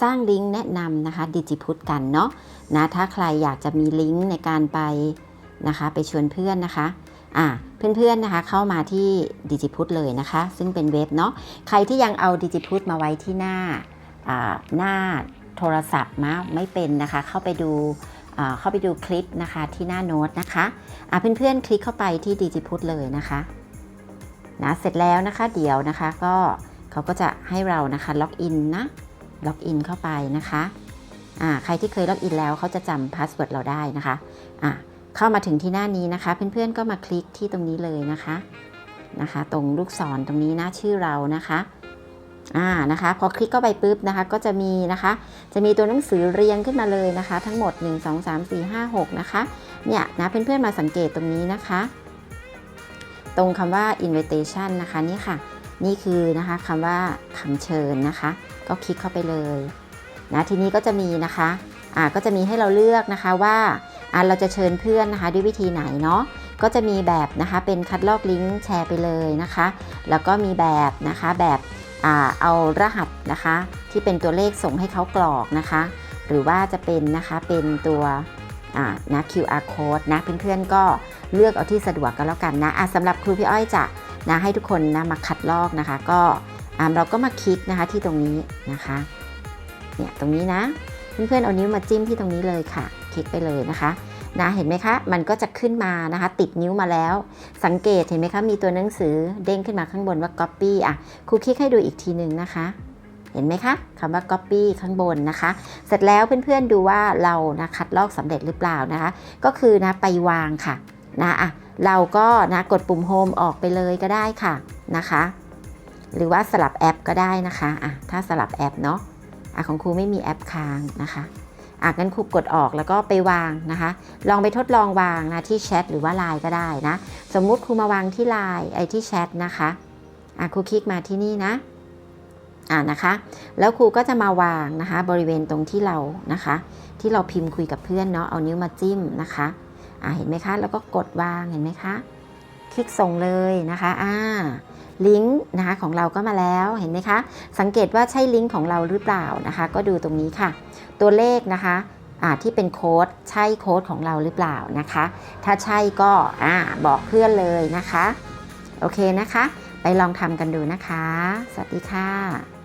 สร้างลิงก์แนะนำนะคะดิจิพุทกันเนาะนะถ้าใครอยากจะมีลิงก์ในการไปนะคะไปชวนเพื่อนนะคะอ่าเพื่อนๆนะคะเข้ามาที่ดิจิพุทเลยนะคะ ซึ่งเป็นเว็บเนาะใครที่ยังเอาดิจิพุทมาไว้ที่หน้าอ่าหน้าโทรศัพท์มาไม่เป็นนะคะ เข้าไปดูอ่าเข้าไปดูคลิปนะคะที่หน้าโน้ตนะคะอ่าเพื่อนๆคลิกเข้าไปที่ดิจิพุทเลยนะคะนะเสร็จแล้วนะคะเดี๋ยวนะคะก็เขาก็จะให้เรานะคะล็อกอินนะ ล็อกอินเข้าไปนะคะอ่าใครที่เคยล็อกอินแล้วเขาจะจำพาสเวิร์ดเราได้นะคะอ่าเข้ามาถึงที่หน้านี้นะคะ เพื่อนๆก็มาคลิกที่ตรงนี้เลยนะคะนะคะ ตรงลูกศรตรงนี้นะชื่อเรานะคะอ่านะคะพอคลิกเข้าไปปุ๊บนะคะก็จะมีนะคะ จะมีตัวหนังสือเรียงขึ้นมาเลยนะคะ ทั้งหมด 1 2 3 4 5 6 นะคะเนี่ยนะเพื่อนๆมาสังเกตตรงนี้นะคะ ตรงคำว่า invitation นะคะนี่ค่ะ นี่คือนะคะคำว่าคำเชิญนะคะ ก็คลิกเข้าไปเลยนะทีนี้ก็จะมีนะคะอ่าก็จะมีให้เราเลือกนะคะว่าอ่าเราจะเชิญเพื่อนนะคะด้วยวิธีไหนเนาะก็จะมีแบบนะคะเป็นคัดลอกลิงก์แชร์ไปเลยนะคะ แล้วก็มีแบบนะคะแบบอ่าเอารหัสนะคะ ที่เป็นตัวเลขส่งให้เขากรอกนะคะ หรือว่าจะเป็นนะคะเป็นตัวอ่านะ QR code นะเพื่อนๆก็เลือกเอาที่สะดวกก็แล้วกันนะอะสำหรับครูพี่อ้อยจะนะให้ทุกคนนะมาคัดลอกนะคะ ก็ เราก็มาคลิกนะคะที่ตรงนี้นะคะเนี่ยตรงนี้นะเพื่อนๆเอานิ้วมาจิ้มที่ตรงนี้เลยค่ะ คลิกไปเลยนะคะนะเห็นไหมคะ มันก็จะขึ้นมานะคะ ติดนิ้วมาแล้ว สังเกตเห็นไหมคะ มีตัวหนังสือเด้งขึ้นมาข้างบนว่า copy อะครูคลิกให้ดูอีกทีหนึ่งนะคะ เห็นไหมคะคำว่า copy ข้างบนนะคะ เสร็จแล้วเพื่อนๆดูว่าเรานะคัดลอกสำเร็จหรือเปล่านะคะ ก็คือนะไปวางค่ะนะอะเราก็นะกดปุ่ม home ออกไปเลยก็ได้ค่ะนะคะ หรือว่าสลับแอปก็ได้นะคะอะถ้าสลับแอปเนาะอะของครูไม่มีแอปค้างนะคะอะงั้นครูกดออกแล้วก็ไปวางนะคะ ลองไปทดลองวางนะที่แชทหรือว่าไลน์ก็ได้นะ สมมุติครูมาวางที่ไลน์ไอ้ที่แชทนะคะอะครูคลิกมาที่นี่นะอะนะคะ แล้วครูก็จะมาวางนะคะ บริเวณตรงที่เรานะคะ ที่เราพิมพ์คุยกับเพื่อนเนาะเอานิ้วมาจิ้มนะคะอะเห็นไหมคะ แล้วก็กดวางเห็นไหมคะ คลิกส่งเลยนะคะอ่า ลิงก์นะคะของเราก็มาแล้วเห็นไหมคะ สังเกตว่าใช่ลิงก์ของเราหรือเปล่านะคะ ก็ดูตรงนี้ค่ะ ตัวเลขนะคะอ่าที่เป็นโค้ดใช่โค้ดของเราหรือเปล่านะคะ ถ้าใช่ก็อ่าบอกเพื่อนเลยนะคะ โอเคนะคะ ไปลองทำกันดูนะคะ สวัสดีค่ะ